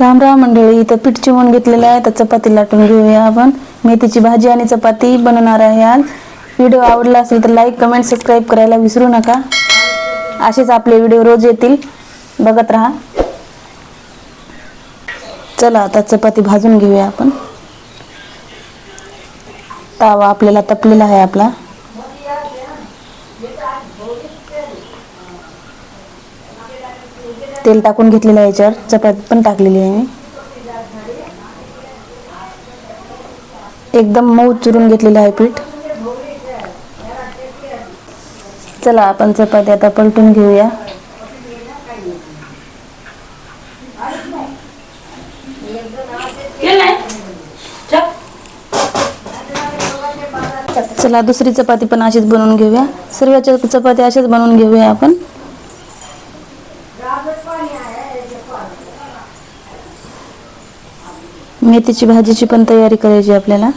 राम राम मंडळी इथं पीठ चिवून घेतलेलं आहे. तर चपाती लाटून घेऊया आपण. मेथीची भाजी आणि चपाती बनवणार आहे आज. व्हिडिओ आवडला असेल तर लाईक कमेंट सबस्क्राईब करायला विसरू नका. असेच आपले व्हिडिओ रोज येतील. बघत राहा. चला आता चपाती भाजून घेऊया आपण. तावा आपल्याला तपलेला आहे आपला. तेल टाकून घेतलेलं आहे याच्यावर. चपाती पण टाकलेली आहे मी. एकदम मऊ चुरून घेतलेलं आहे पीठ. चला आपण चपाती आता पलटून घेऊया. चला दुसरी चपाती पण अशीच बनवून घेऊया. सर्व चपाती अशाच बनवून घेऊया आपण. मेथीची भाजीची पण तयारी करायची आपल्याला.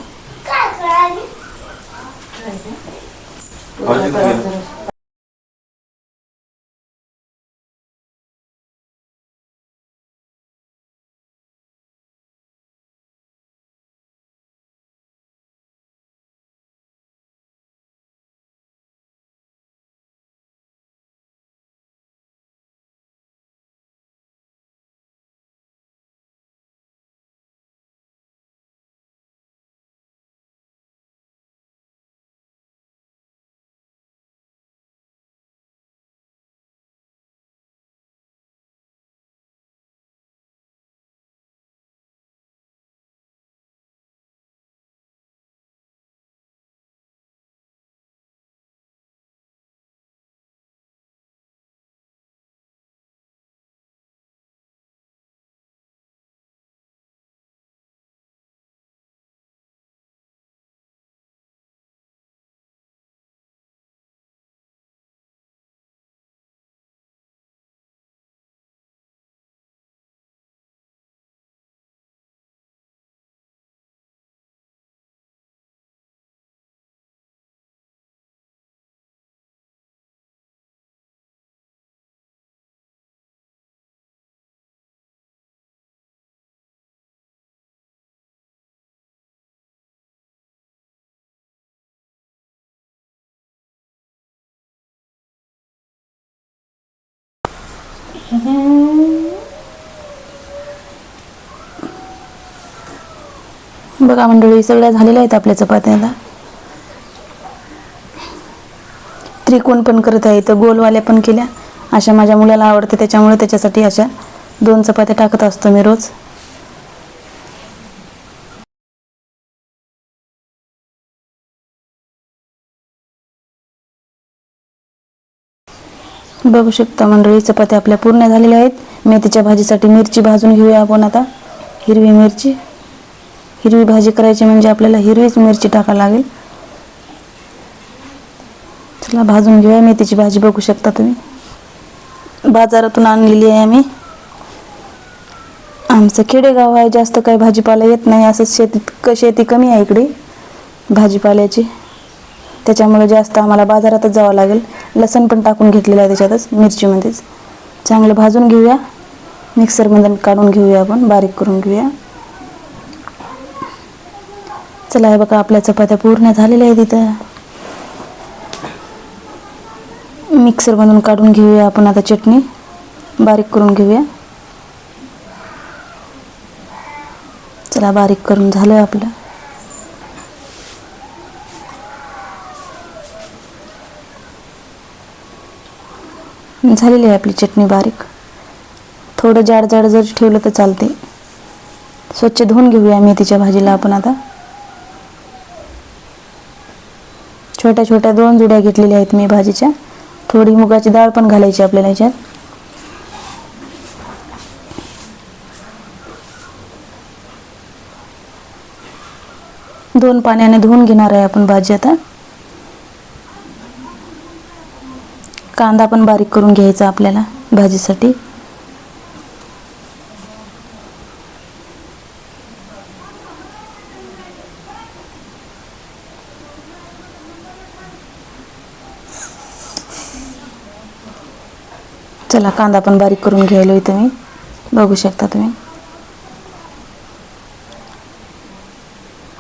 बघा मंडळी सगळ्या झालेल्या आहेत आपल्या चपात्याला त्रिकोण पण करत आहे तर गोलवाल्या पण केल्या. अशा माझ्या मुलाला आवडते त्याच्यामुळे त्याच्यासाठी अशा दोन चपात्या टाकत असतो मी रोज. बघू शकता मंडळी चपात्या आपल्या पूर्ण झालेल्या आहेत. मेथीच्या भाजीसाठी मिरची भाजून घेऊया आपण आता. हिरवी मिरची. हिरवी भाजी करायची म्हणजे आपल्याला हिरवीच मिरची टाकावी लागेल. चला भाजून घेऊया मेथीची भाजी बघू शकता तुम्ही. बाजारातून आणलेली आहे आम्ही. आमचं खेडेगाव आहे जास्त काही भाजीपाला येत नाही असं शेतीत क शेती कमी आहे इकडे भाजीपाल्याची. त्याच्यामुळे जास्त आम्हाला बाजारातच जावं लागेल. लसण पण टाकून घेतलेलं आहे त्याच्यातच मिरचीमध्येच. चांगलं भाजून घेऊया. मिक्सरमधून काढून घेऊया आपण बारीक करून घेऊया. चला हे बघा आपल्या चपात्या पूर्ण झालेल्या आहेत तिथं मिक्सरमधून काढून घेऊया आपण आता चटणी. बारीक करून घेऊया. चला बारीक करून झालं आपलं. झालेली आहे आपली चटणी बारीक. थोडं जाड जाड जर ठेवलं तर चालते. स्वच्छ धुवून घेऊया मेथीच्या भाजीला आपण आता. छोट्या छोट्या दोन जुड्या घेतलेल्या आहेत मी भाजीच्या. थोडी मुगाची डाळ पण घालायची आपल्याला याच्यात. दोन पाण्याने धुवून घेणार आहे आपण भाजी आता. कांदा पण बारीक करून घ्यायचा आपल्याला भाजीसाठी. चला कांदा पण बारीक करून घ्यायलो इथं मी. बघू शकता तुम्ही.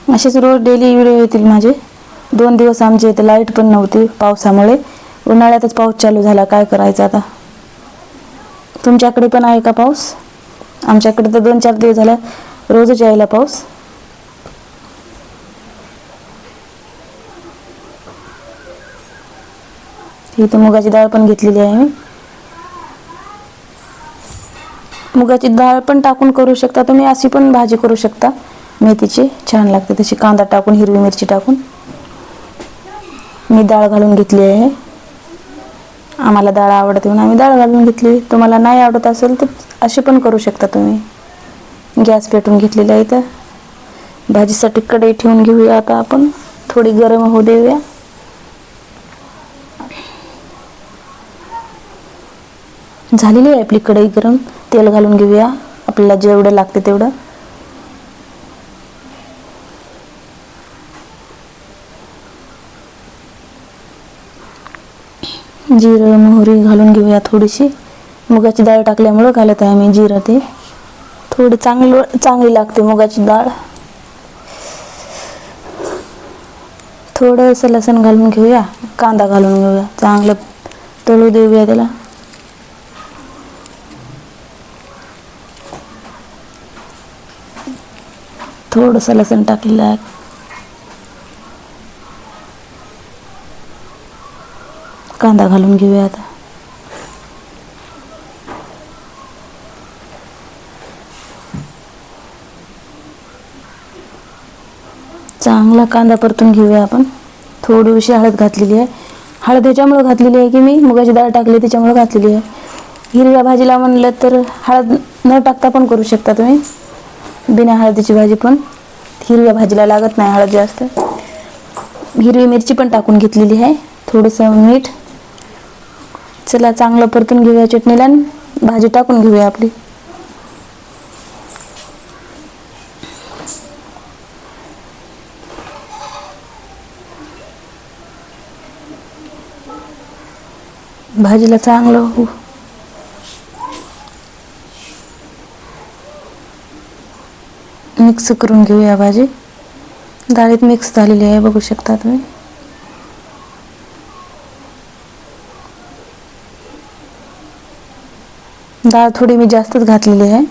असेच रोज डेली व्हिडिओ येतील माझे. दोन दिवस आमच्या इथे लाइट पण नव्हती पावसामुळे. उन्हाळ्यातच पाऊस चालू झाला काय करायचं आता? तुमच्याकडे पण आहे का पाऊस? आमच्याकडे तर दोन चार दिवस झाला रोजच यायला पाऊस. इथं मुगाची डाळ पण घेतलेली आहे मी. मुगाची डाळ पण टाकून करू शकता तुम्ही अशी पण भाजी करू शकता. मेथीची छान लागते तशी कांदा टाकून हिरवी मिरची टाकून. मी डाळ घालून घेतली आहे. आम्हाला डाळ आवडते म्हणून आम्ही डाळ घालून घेतली. तुम्हाला नाही आवडत असेल तर अशी पण करू शकता तुम्ही. गॅस पेटून घेतलेला आहे तर भाजीसाठी कढई ठेवून घेऊया आता आपण. थोडी गरम होऊ देऊया. झालेली आहे आपली कढई गरम. तेल घालून घेऊया. आपल्याला जेवढं लागते तेवढं. जिरं मोहरी घालून घेऊया थोडीशी. मुगाची डाळ टाकल्यामुळं घालत आहे मी जिरं ते. थोडी चांगलं चांगली लागते मुगाची डाळ. थोडंसं लसण घालून घेऊया कांदा घालून घेऊया. चांगलं तळू देऊया त्याला. थोडंसं लसण टाकलेलं आहे कांदा घालून घेऊया आता. चांगला कांदा परतून घेऊया आपण. थोडीशी हळद घातलेली आहे. हळद ह्याच्यामुळं घातलेली आहे की मी मुगाची डाळ टाकली त्याच्यामुळं घातलेली आहे. हिरव्या भाजीला म्हणलं तर हळद न टाकता पण करू शकता तुम्ही. बिना हळदीची भाजी पण. हिरव्या भाजीला लागत नाही हळद जास्त. हिरवी मिरची पण टाकून घेतलेली आहे. थोडंसं मीठ. चला चांगलं परतून घेऊया चटणीला भाजी टाकून घेऊया आपली. भाजीला चांगलं मिक्स करून घेऊया भाजी. डाळीत मिक्स झालेली आहे बघू शकता तुम्ही. डाळ थोडी मी जास्तच घातलेली आहे.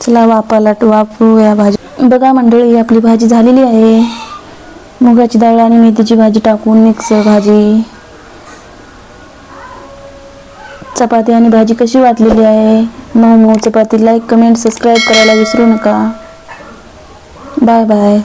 चला वापाला वापरूया भाजी. बघा मंडळी आपली भाजी झालेली आहे. मुगाची डाळ आणि मेथीची भाजी टाकून मिक्स भाजी. चपाती आणि भाजी कशी वाटलेली आहे? मऊ मऊ चपाती. लाईक कमेंट सबस्क्राईब करायला विसरू नका. Bye bye